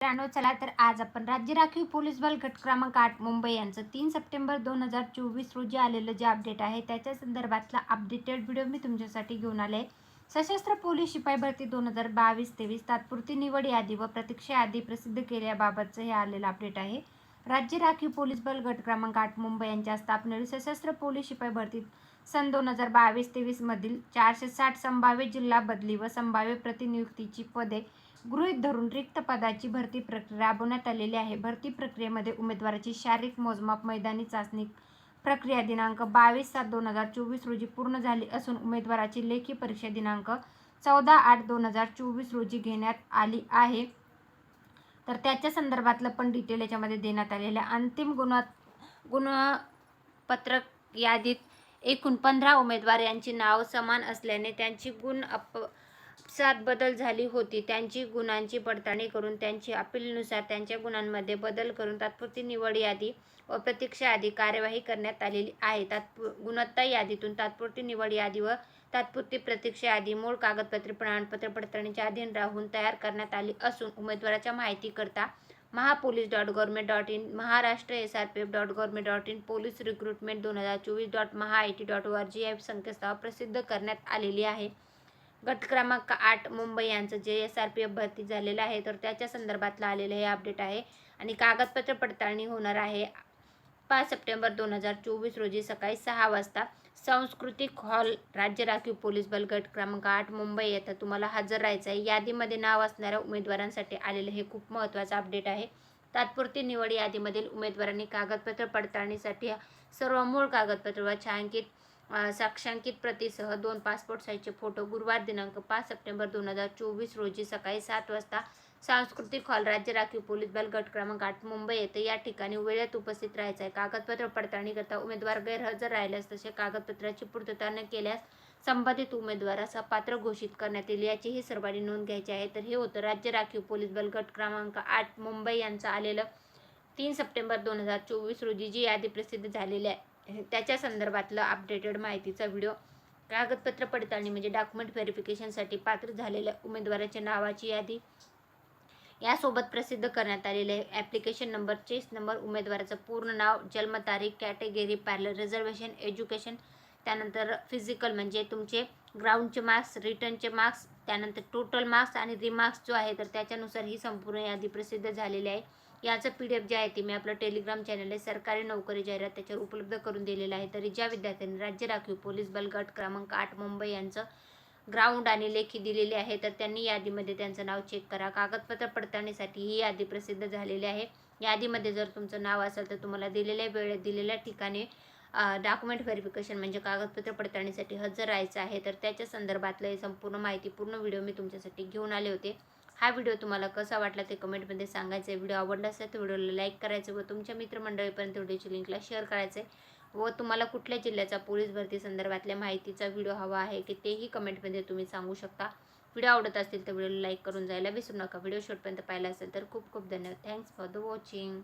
मित्रांनो चला तर आज आपण राज्य राखीव पोलीस बल गट क्रमांक आठ मुंबई यांचं तीन सप्टेंबर दोन हजार चोवीस रोजी आलेलं जे अपडेट आहे त्याच्या संदर्भातला अपडेटेड व्हिडिओ मी तुमच्यासाठी घेऊन आले. सशस्त्र पोलीस शिपाई भरती दोन हजार बावीस तेवीस तात्पुरती निवड यादी व प्रतीक्षा यादी प्रसिद्ध केल्याबाबतचं हे आलेलं अपडेट आहे. राज्य राखीव पोलीस बल गट क्रमांक आठ मुंबई यांच्या स्थापनेवर सशस्त्र पोलीस शिपाई भरतीत सन दोन हजार बावीस तेवीसमधील चारशे साठ संभाव्य जिल्हा बदली व संभाव्य प्रतिनियुक्तीची पदे गृहीत धरून रिक्त पदाची भरती प्रक्रिया राबवण्यात आलेली आहे. भरती प्रक्रियेमध्ये उमेदवाराची शारीरिक मोजमाप मैदानी चाचणी प्रक्रिया दिनांक बावीस सात दोन हजार चोवीस रोजी पूर्ण झाली असून उमेदवाराची लेखी परीक्षा दिनांक चौदा आठ दोन हजार चोवीस रोजी घेण्यात आली आहे. तर त्याच्या संदर्भातलं पण डिटेल याच्यामध्ये देण्यात आलेलं आहे. अंतिम गुणा गुणपत्रक यादीत एकूण पंधरा उमेदवार यांची नाव समान असल्याने त्यांची गुण अप सात बदल झाली होती. त्यांची गुणांची पडताळणी करून त्यांची अपीलनुसार त्यांच्या गुणांमध्ये बदल करून तात्पुरती निवड यादी व प्रतीक्षा यादी कार्यवाही करण्यात आलेली आहे. तात्पु गुणवत्ता यादीतून तात्पुरती निवड यादी व तात्पुरती प्रतीक्षा यादी मूळ कागदपत्रे प्रमाणपत्र पडताळणीच्या अधीन राहून तयार करण्यात आली असून उमेदवाराच्या माहितीकरता mahapolice dot government dot in Maharashtra S R P F dot government dot in police recruitment दोन हजार चोवीस dot Maha I T dot O R G या संकेतस्थळावर प्रसिद्ध करण्यात आलेली आहे. गट क्रमांक आठ मुंबई यांचं जे एस आर पी एफ भरती झालेलं आहे तर त्याच्या संदर्भातलं आलेलं हे अपडेट आहे. आणि कागदपत्र पडताळणी होणार आहे. पाच सप्टेंबर दोन हजार चोवीस रोजी सकाळी सहा वाजता सांस्कृतिक हॉल राज्य राखीव पोलीस बल गट क्रमांक आठ मुंबई येथे तुम्हाला हजर राहायचं आहे. यादीमध्ये नाव असणाऱ्या उमेदवारांसाठी आलेलं हे खूप महत्त्वाचं अपडेट आहे. तात्पुरती निवड यादीमधील उमेदवारांनी कागदपत्र पडताळणीसाठी सर्व मूळ कागदपत्र व छायांकित साक्षांकित प्रतीसह दोन पासपोर्ट साईजचे फोटो गुरुवार दिनांक पाच सप्टेंबर दोन हजार चोवीस रोजी सकाळी सात वाजता सांस्कृतिक हॉल राज्य राखीव पोलीस बल गट क्रमांक आठ मुंबई येथे या ठिकाणी वेळेत उपस्थित राहायचं आहे. कागदपत्र पडताळणीकरता उमेदवार गैरहजर राहिल्यास तसे कागदपत्राची पूर्तता न केल्यास संबंधित उमेदवारास पात्र घोषित करण्यात येईल याचीही सर्वांनी नोंद घ्यायची आहे. तर हे होतं राज्य राखीव पोलीस बल गट क्रमांक आठ मुंबई यांचं आलेलं तीन सप्टेंबर दोन हजार चोवीस रोजी जी यादी प्रसिद्ध झालेली आहे. त्याच्या संदर्भातलं अपडेटेड माहितीचा व्हिडिओ कागदपत्र पडताळणी म्हणजे डॉक्युमेंट व्हेरिफिकेशनसाठी पात्र झालेल्या उमेदवाराच्या नावाची यादी यासोबत प्रसिद्ध करण्यात आलेले आहे ॲप्लिकेशन नंबर चेस नंबर उमेदवाराचं पूर्ण नाव जन्मतारीख कॅटेगरी पॅरल रिझर्वेशन एज्युकेशन त्यानंतर फिजिकल म्हणजे तुमचे ग्राउंडचे मार्क्स रिटर्नचे मार्क्स त्यानंतर टोटल मार्क्स आणि रिमार्क्स जो आहे तर त्याच्यानुसार ही संपूर्ण यादी प्रसिद्ध झालेली आहे. याचं पी डी एफ जे आहे ते मी आपलं टेलिग्राम चॅनल आहे सरकारी नोकरी जाहिरात त्याच्यावर उपलब्ध करून दिलेलं आहे. तरी ज्या विद्यार्थ्यांनी राज्य राखीव पोलीस बल गट क्रमांक आठ मुंबई यांचं ग्राउंड आणि लेखी दिलेली आहे तर त्यांनी यादीमध्ये त्यांचं नाव चेक करा. कागदपत्र पडताळणीसाठी ही यादी प्रसिद्ध झालेली आहे. यादीमध्ये जर तुमचं नाव असेल तर तुम्हाला दिलेल्या वेळेत दिलेल्या ठिकाणी डॉक्युमेंट व्हेरिफिकेशन म्हणजे कागदपत्र पडताळणीसाठी हजर राहायचं आहे. तर त्याच्या संदर्भातलं हे संपूर्ण माहिती पूर्ण व्हिडिओ मी तुमच्यासाठी घेऊन आले होते. हा व्हिडिओ तुम्हाला कसा वाटला ते कमेंटमध्ये सांगायचं. आहे व्हिडिओ आवडला असेल तर व्हिडिओला लाईक करायचं व तुमच्या मित्रमंडळीपर्यंत व्हिडिओची लिंकला शेअर करायचं आहे व तुम्हाला कुठल्या जिल्ह्याचा पोलीस भरती संदर्भातल्या माहितीचा व्हिडिओ हवा आहे की तेही कमेंटमध्ये तुम्ही सांगू शकता. व्हिडिओ आवडत असतील तर व्हिडिओला लाईक करून जायला विसरू नका. व्हिडिओ शॉर्टपर्यंत पाहिला असेल तर खूप खूप धन्यवाद. Thanks for the watching